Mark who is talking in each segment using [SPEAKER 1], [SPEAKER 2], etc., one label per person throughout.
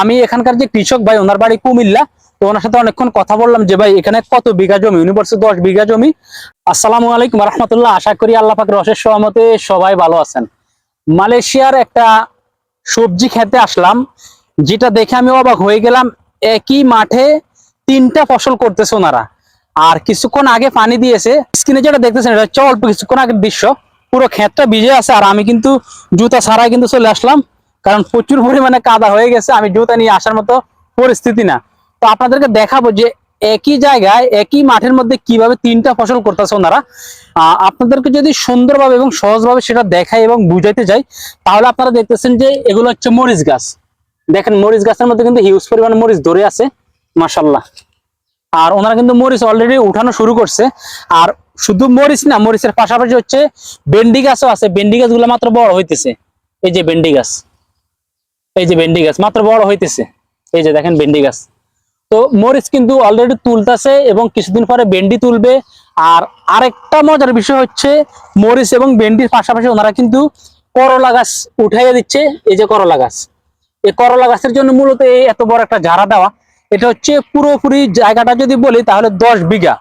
[SPEAKER 1] আমি এখানকার যে কৃষক ভাই, ওনার বাড়ি কুমিল্লা, তো ওনার সাথে অনেকক্ষণ কথা বললাম যে, ভাই, এখানে কত বিঘা জমি? উনি বলছে দশ বিঘা জমি। আসসালামু আলাইকুম রহমতুল্লাহ, আশা করি আল্লাহ পাকের অশেষ সহমতে সবাই ভালো আছেন। মালয়েশিয়ার একটা সবজি খেতে আসলাম, যেটা দেখে আমি অবাক হয়ে গেলাম, একই মাঠে তিনটা ফসল করতেছে ওনারা। আর কিছুক্ষণ আগে পানি দিয়েছে, স্ক্রিনে যেটা দেখতেছেন, এটা হচ্ছে অল্প কিছুক্ষণ আগের দৃশ্য। পুরো ক্ষেতটা ভিজে আছে, আর আমি কিন্তু জুতা ছাড়াই কিন্তু চলে আসলাম। কারণ প্রচুর পরিমাণে কাদা হয়ে গেছে, আমি জুতা নিয়ে আসার মতো পরিস্থিতি না। তো আপনাদেরকে দেখাবো যে একই জায়গায়, একই মাঠের মধ্যে কীভাবে তিনটা ফসল করতেছে ওনারা। আপনাদেরকে যদি সুন্দরভাবে এবং সহজভাবে সেটা দেখায় এবং বুঝাইতে যাই, তাহলে আপনারা দেখতেছেন যে এগুলো হচ্ছে মরিচ গাছ। দেখেন, মরিচ গাছের মধ্যে কিন্তু হিউজ পরিমাণে মরিচ ধরে আছে মাসাল্লাহ আর ওনারা কিন্তু মরিচ অলরেডি উঠানো শুরু করছে। আর শুধু মরিচ না, মরিচের পাশাপাশি হচ্ছে ভেন্ডি গাছও আছে। ভেন্ডি গাছগুলো মাত্র বড় হইতেছে। এই যে ভেন্ডি গাছ। এই যে ভেন্ডি গাছ, মাত্র বড় হইতেছে। এই যে দেখেন ভেন্ডি গাছ। তো মরিচ কিন্তু অলরেডি তুলতেছে এবং কিছুদিন পরে ভেন্ডি তুলবে। আর আরেকটা মজার বিষয় হচ্ছে, মরিচ এবং ভেন্ডির পাশাপাশি ওনারা কিন্তু করলা গাছ উঠাইয়া দিচ্ছে। এই যে করলা গাছ। এই করলা গাছের জন্য মূলত এই এত বড় একটা ঝাড়া দেওয়া। এটা হচ্ছে পুরোপুরি জায়গাটা যদি বলি, তাহলে দশ বিঘা।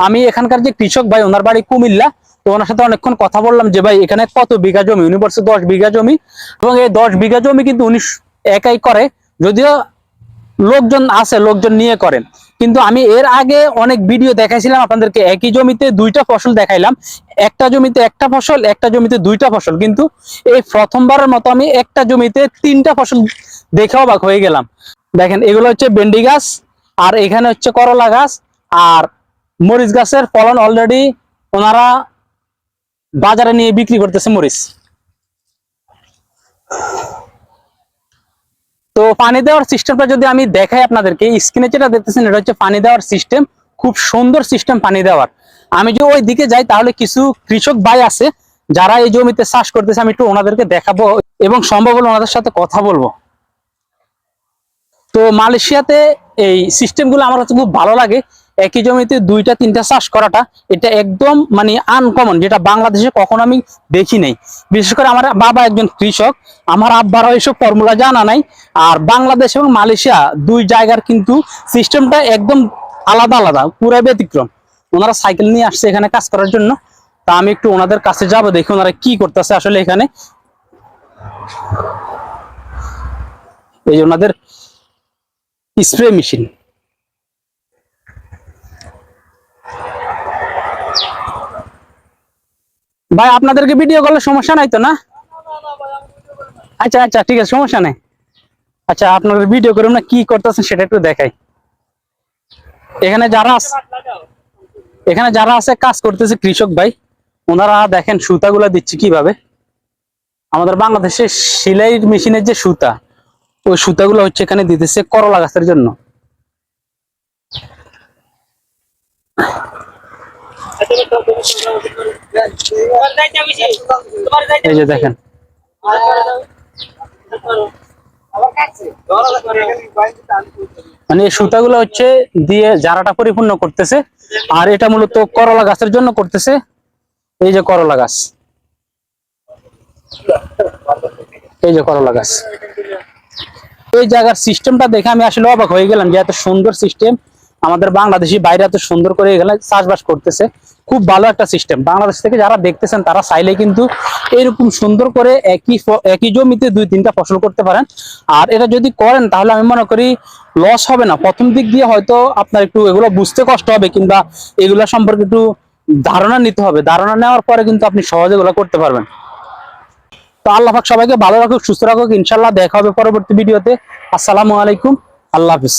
[SPEAKER 1] আমি এখানকার যে কৃষক ভাই, ওনার বাড়ি কুমিল্লা। তো ওনার সাথে অনেকক্ষণ কথা বললাম যে, ভাই, এখানে কত বিঘা জমি? উনি বলছে দশ বিঘা জমি। এবং এই দশ বিঘা জমি কিন্তু উনি একাই করে। যদিও লোকজন আছে, লোকজন নিয়ে করেন। কিন্তু আমি এর আগে অনেক ভিডিও দেখাইছিলাম আপনাদেরকে। একই জমিতে দুইটা ফসল দেখাইলাম। একটা জমিতে একটা ফসল, একটা জমিতে দুইটা ফসল। কিন্তু এই প্রথমবারের মতো আমি একটা জমিতে তিনটা ফসল দেখে অবাক হয়ে গেলাম। দেখেন, এগুলো হচ্ছে ভেন্ডি গাছ, আর এখানে হচ্ছে করলা গাছ, আর মরিচ গাছের ফলন অলরেডি ওনারা বাজারে নিয়ে বিক্রি করতেছে মরিচ। তো পানি দেওয়ার সিস্টেমটা যদি আমি দেখাই আপনাদেরকে স্ক্রিনে যেটা দেখতেছেন, এটা হচ্ছে পানি দেওয়ার সিস্টেম খুব সুন্দর সিস্টেম পানি দেওয়ার। আমি যদি ওই দিকে যাই, তাহলে কিছু কৃষক ভাই আছে, যারা এই জমিতে চাষ করতেছে, আমি একটু ওনাদেরকে দেখাবো এবং সম্ভব হলে ওনাদের সাথে কথা বলব। তো মালয়েশিয়াতে এই সিস্টেমগুলো আমার কাছে খুব ভালো লাগে। একই জমিতে দুইটা, তিনটা চাষ করাটা এটা একদম মানে আনকমন যেটা বাংলাদেশে কখনো আমি দেখি নাই। বিশেষ করে আমার বাবা একজন কৃষক, আমার আব্বারও এইসব ফর্মুলা জানা নাই। আর বাংলাদেশ এবং মালয়েশিয়া দুই জায়গার কিন্তু সিস্টেমটা একদম আলাদা আলাদা পুরো ব্যতিক্রম। ওনারা সাইকেল নিয়ে আসছে এখানে কাজ করার জন্য। তা আমি একটু ওনাদের কাছে যাব, দেখি ওনারা কি করতেছে আসলে এখানে। এই ওনাদের স্প্রে মেশিন ভাই, আপনাদেরকে ভিডিও করলে সমস্যা নাই তো না? আচ্ছা আচ্ছা ঠিক আছে, সমস্যা নাই। আচ্ছা আপনাদের ভিডিও করুন না কি করতেছেন সেটা একটু দেখাই। এখানে যারা এখানে যারা আছে, কাজ করতেছে কৃষক ভাই, ওনারা দেখেন সুতাগুলা দিচ্ছে কীভাবে। আমাদের বাংলাদেশে সেলাই মেশিনের যে সুতা, ওই সুতাগুলো হচ্ছে এখানে দিতেছে করলা গাছের জন্য। এই যে দেখেন। মানে সুতাগুলো হচ্ছে দিয়ে জারাটা পরিপূর্ণ করতেছে, আর এটা মূলত করলা গাছের জন্য করতেছে। এই যে করলা গাছ। এই যে করলা গাছ। এই জায়গার সিস্টেমটা দেখে আমি আসলে অবাক হয়ে গেলাম যে এত সুন্দর সিস্টেম আমাদের বাংলাদেশি বাইরে এত সুন্দর করে এখানে চাষবাস করতেছে, খুব ভালো একটা সিস্টেম বাংলাদেশ থেকে যারা দেখতেছেন, তারা চাইলে কিন্তু এরকম সুন্দর করে একই একই জমিতে দুই তিনটা ফসল করতে পারেন। আর এটা যদি করেন, তাহলে আমি মনে করি লস হবে না। প্রথম দিক দিয়ে হয়তো আপনার একটু এগুলো বুঝতে কষ্ট হবে, কিংবা এগুলো সম্পর্কে একটু ধারণা নিতে হবে। ধারণা নেওয়ার পরে কিন্তু আপনি সহজে এগুলো করতে পারবেন। তো আল্লাহ সবাইকে ভালো রাখুক, সুস্থ রাখুক। ইনশাল্লাহ দেখা হবে পরবর্তী ভিডিওতে। আসসালামু আলাইকুম। আল্লাহ হাফিজ।